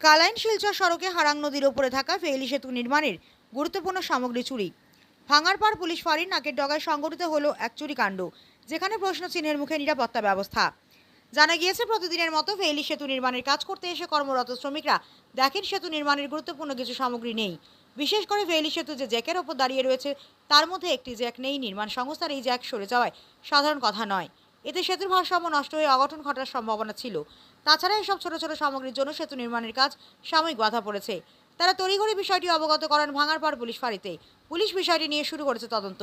কালাইন শিলচর সড়কে হারাং নদীর ওপরে থাকা ফেইলি সেতু নির্মাণের গুরুত্বপূর্ণ সামগ্রী চুরি। ভাঙারপাড় পুলিশ ফাঁড়ির নাকের ডগায় সংঘটিত হলো এক চুরি কাণ্ড, যেখানে প্রশ্ন চিহ্নের মুখে নিরাপত্তা ব্যবস্থা। জানা গিয়েছে, প্রতিদিনের মতো ফেইলি সেতু নির্মাণের কাজ করতে এসে কর্মরত শ্রমিকরা দেখেন সেতু নির্মাণের গুরুত্বপূর্ণ কিছু সামগ্রী নেই। বিশেষ করে ফেইলি সেতু যে জ্যাকের ওপর দাঁড়িয়ে রয়েছে, তার মধ্যে একটি জ্যাক নেই। নির্মাণ সংস্থার এই জ্যাক সরে যাওয়ায় সাধারণ কথা নয়। এতে সেতুর ভারসাম্য নষ্ট হয়ে অঘটন ঘটার সম্ভাবনা ছিল। তাছাড়া এসব ছোট ছোট সামগ্রীর জন্য সেতু নির্মাণের কাজ সাময়িক বাধা পড়েছে। তারা তড়িঘড়ি বিষয়টি অবগত করেন ভাঙার পর পুলিশ ফাঁড়িতে। পুলিশ বিষয়টি নিয়ে শুরু করেছে তদন্ত।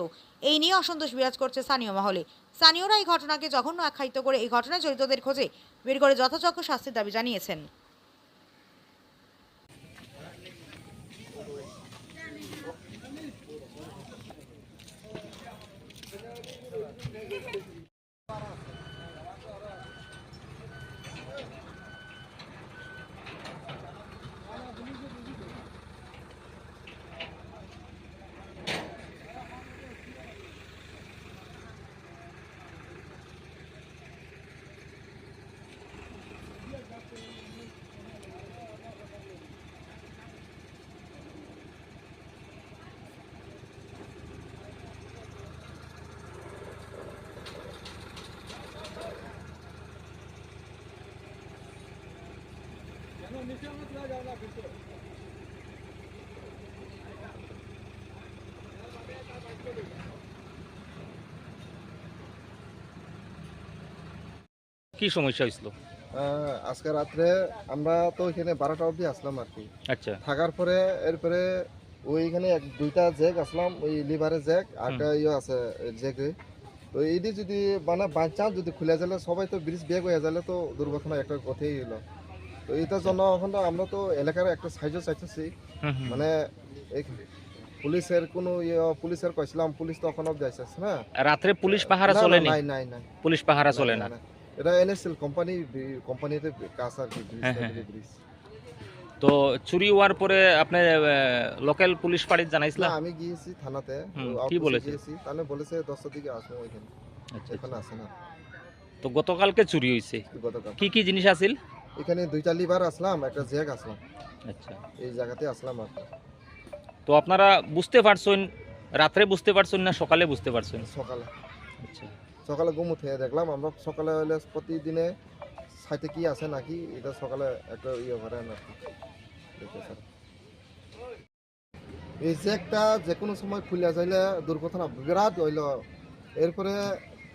এই নিয়ে অসন্তোষ বিরাজ করছে স্থানীয় মহলে। স্থানীয়রা এই ঘটনাকে জঘন্য আখ্যায়িত করে এই ঘটনায় জড়িতদের খোঁজে বের করে যথাযোগ্য শাস্তির দাবি জানিয়েছেন। কি সমস্যা হয়েছিল? আজকে রাত্রে আমরা তো এখানে বারোটা অবধি আসলাম আর কি। আচ্ছা। থাকার পরে এরপরে ওইখানে এক দুইটা জ্যাক আসলাম ওই লিভারের জ্যাক আর ইয়ে আছে জ্যাক তো এইটি যদি মানে বাই চান্স যদি খুলে গেলে সবাই তো ব্রিজ বেগ হয়ে গেলে তো দুর্ঘটনা একটা কথাই হলো তো এইটার জন্য এখন আমরা তো এলাকার একটা সাহায্য চাইতেছি। মানে পুলিশের কোনো ইয়ে পুলিশের কইছিলাম পুলিশ তো এখন অব্দি আসছে না। রাত্রে পুলিশ পাহারা না, নাই নাই পুলিশ পাহারা চলে না এটা এনএসএল কোম্পানি কোম্পানিতে কাজ আর কি হ্যাঁ, হ্যাঁ, ব্রিজ তো চুরি হওয়ার পরে আপনি লোকাল পুলিশ পাড়ির না জানাইছিলাম আমি গিয়েছি থানাতে। কি বলেছে? গিয়েছি। তাহলে বলেছে দশটার দিকে আসব ওইখানে। আচ্ছা, এখন আসে না। তো গতকালকে চুরি হয়েছে গতকাল। কি কি জিনিস আছিল? এখানে দুইটা লিভার আসলাম একটা জ্যাক আসলাম আচ্ছা। এই জায়গাতে আসলাম আর কি। তো আপনারা বুঝতে পারছেন রাত্রে বুঝতে পারছেন না সকালে বুঝতে পারছেন? সকালে। আচ্ছা। সকালে ঘুম উঠে দেখলাম আমরা সকালে হলে প্রতিদিনে সাইতে কি আছে নাকি এটা সকালে একটা ইয়ে করেন আর কি। দেখে স্যার এই জ্যাকটা যে কোনো সময় খুলে যাইলে দুর্ঘটনা বিরাট হইল। এরপরে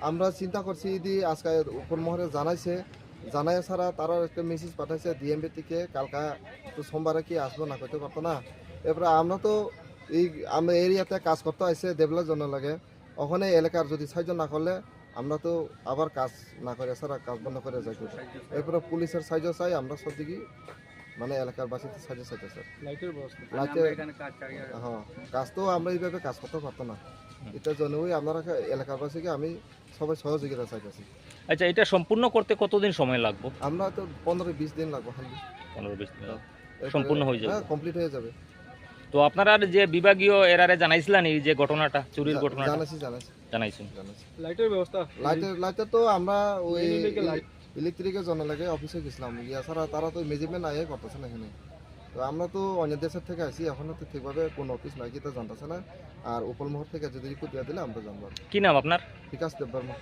আমরা চিন্তা করছি দি আজকে উপর মহরে জানাইছে জানাই ছাড়া তারা একটা মেসেজ পাঠাইছে ডিএমবি থেকে, কালকা তো সোমবারে কি আসব না করতে পারতো না। এরপরে আমরা তো এই, আমরা এরিয়াতে কাজ করতে আসছে ডেভেলপ জন্য লাগে। ওখানে এলাকার যদি সাহায্য না করলে আমরা তো আবার কাজ না করে ছাড়া কাজ বন্ধ করে যাই এরপরে পুলিশের সাহায্য চাই, আমরা সব দিকে মানে এলাকার বাসীতে সাহায্য চাইতে স্যার। লাইটের হ্যাঁ কাজ তো আমরা এইভাবে কাজ করতে পারতো না। এটার জন্যই আপনারা এলাকার বাসীকে আমি সবাই সহযোগিতা চাইতেছি। আচ্ছা এটা সম্পূর্ণ করতে কতদিন সময় লাগবে? আমরা তো পনেরো বিশ দিন লাগবে খালি পনেরো বিশ দিন। সম্পূর্ণ হয়ে যাবে। হ্যাঁ কমপ্লিট হয়ে যাবে। তো আপনারা যে বিভাগীয় এরারে জানাইছিলেন এই যে ঘটনাটা চুরির ঘটনাটা? জানাইছি জানাইছি। জানাইছি লাইটের ব্যবস্থা? লাইটের লাইটের তো আমরা ওই. ইলেকট্রিকের জন্য লাগে অফিসে গেছিলাম। ইয়া ছাড়া তারা তো মেজিমেন্ট আয়ে করতেছে না এখানে। তো আমরা তো অন্য দেশের থেকে আসি এখনও তো ঠিকভাবে কোনো অফিস নাই কি তো জানতেছে না। আর উপলমোহর থেকে যদি রিপোর্ট দিয়ে দিলে আমরা জানব। কি নাম আপনার? বিকাশ দেববর্মা।